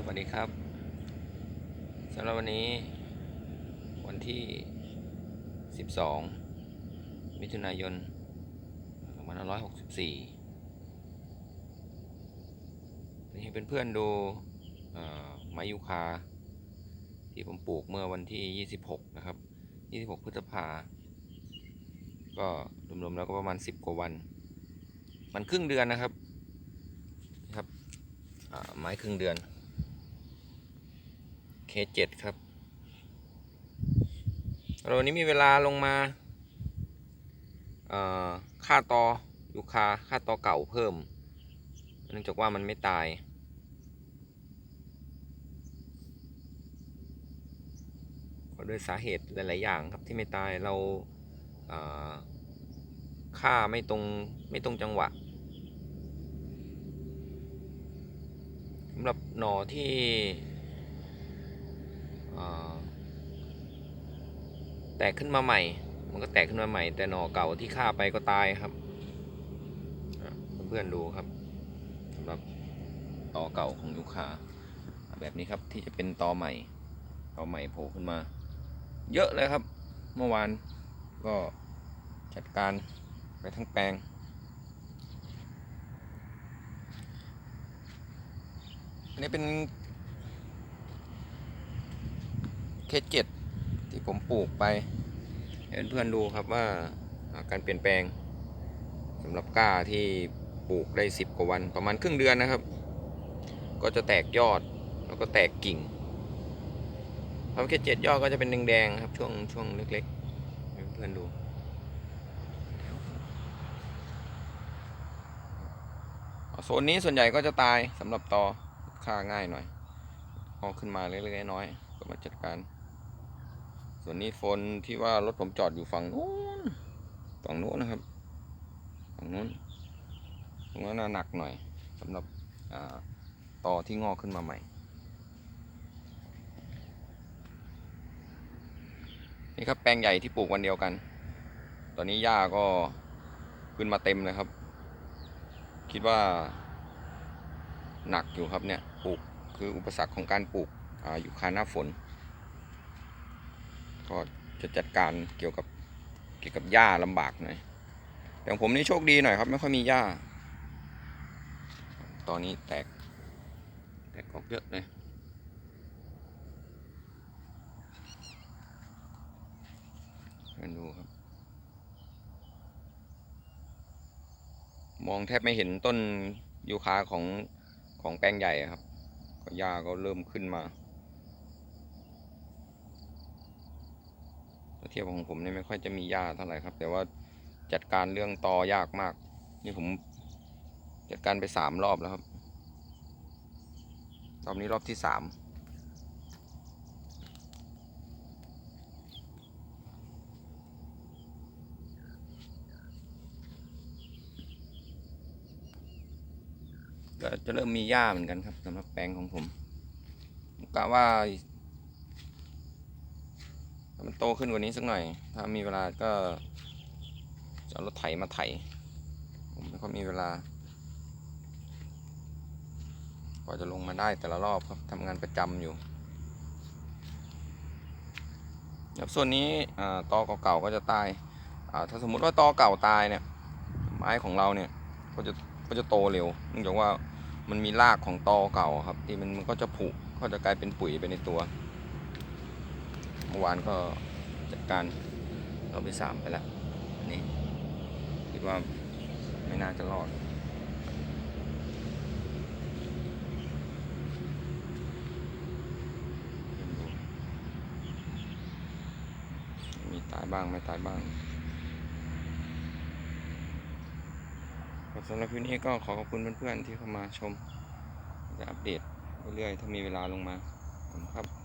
สวัสดีครับสำหรับวันนี้ วันที่ 12 มิถุนายน2564นี่ให้เพื่อนๆดูไม้ยูคา ที่ผมปลูกเมื่อวันที่ 26 นะครับ 26 พฤษภา ก็รวมๆแล้วก็ประมาณ 10 กว่าวัน มันครึ่งเดือนนะครับครับไม้ครึ่งเดือน K7 ครับเราวันนี้มีเวลาลงมาค่าตอยูคาค่าตอเก่าเพิ่ม เนื่องจากว่ามันไม่ตาย ก็ด้วยสาเหตุหลาย ๆ อย่างครับที่ไม่ตายเราค่าไม่ตรงไม่ตรงจังหวะสำหรับหน่อที่ แตกขึ้นมาใหม่ มันก็แตกขึ้นมาใหม่ แต่หน่อเก่าที่ฆ่าไปก็ตายครับเพื่อนๆดูครับสำหรับตอเก่าของยูคาแบบนี้ครับที่จะเป็นตอใหม่ตอใหม่โผล่ขึ้นมา เยอะเลยครับ เมื่อวานก็จัดการไปทั้งแปลงอันนี้เป็น เคสเจ็ดที่ผมปลูกไปให้เพื่อนๆดูครับว่าการเปลี่ยนแปลงสำหรับก้าที่ปลูกได้สิบกว่าวันประมาณครึ่งเดือนนะครับ ก็จะแตกยอดแล้วก็แตกกิ่งพอเคสเจ็ดยอดก็จะเป็นแดงๆครับช่วงช่วงเล็กๆให้เพื่อนๆดูโซนนี้ส่วนใหญ่ก็จะตายสำหรับตอฆ่าง่ายหน่อยพอขึ้นมาเล็กๆน้อยๆก็มาจัดการ ส่วนนี้โฟนที่ว่ารถผมจอดอยู่ฝั่งนู้นฝั่งนู้นนะครับ ฝั่งนู้นตรงนั้นน่ะหนักหน่อยสำหรับอาตอที่งอกขึ้นมาใหม่นี่ครับแปลงใหญ่ที่ปลูกวันเดียวกัน ตอนนี้หญ้าก็ขึ้นมาเต็มเลยครับ คิดว่าหนักอยู่ครับเนี่ยปลูกคืออุปสรรคของการปลูกออยู่คาหน้าฝน ก็จะจัดการเกี่ยวกับเกี่ยวกับหญ้าลำบากหน่อยแต่ของผมนี่โชคดีหน่อยครับ ไม่ค่อยมีหญ้า ตอนนี้แตก แตกออกเยอะเลยมาดูครับ มองแทบไม่เห็นต้นยูคาของของแปลงใหญ่ครับ ก็หญ้าก็เริ่มขึ้นมา กียบของผมเนี่ยไม่ค่อยจะมีหญ้าเท่าไหร่ครับ แต่ว่าจัดการเรื่องตอยากมาก นี่ผมจัดการไปสามรอบแล้วครับ รอบนี้รอบที่สามก็จะเริ่มมีหญ้าเหมือนกันครับสำหรับแปลงของผมกะว่า มันโตขึ้นกว่านี้สักหน่อย ถ้ามีเวลาก็จะเอารถไถมาไถ ผมไม่ค่อยมีเวลา กว่าจะลงมาได้แต่ละรอบครับทำงานประจำอยู่ครับส่วนนี้ตอเก่าๆก็จะตาย ถ้าสมมุติว่าตอเก่าตายเนี่ย ไม้ของเราเนี่ยก็จะก็จะโตเร็วเนื่องจากว่ามันมีรากของตอเก่าครับที่มันมันก็จะผุก็จะกลายเป็นปุ๋ยไปในตัว เมื่อวานก็จัดการเราไปสามไปแล้วนี่คิดว่าไม่น่าจะรอดมีตายบ้างไม่ตายบ้างสำหรับคลิปนี้ก็ขอขอบคุณเพื่อนๆที่เข้ามาชม จะอัปเดตเรื่อยๆ ถ้ามีเวลาลงมาขอบคุณครับ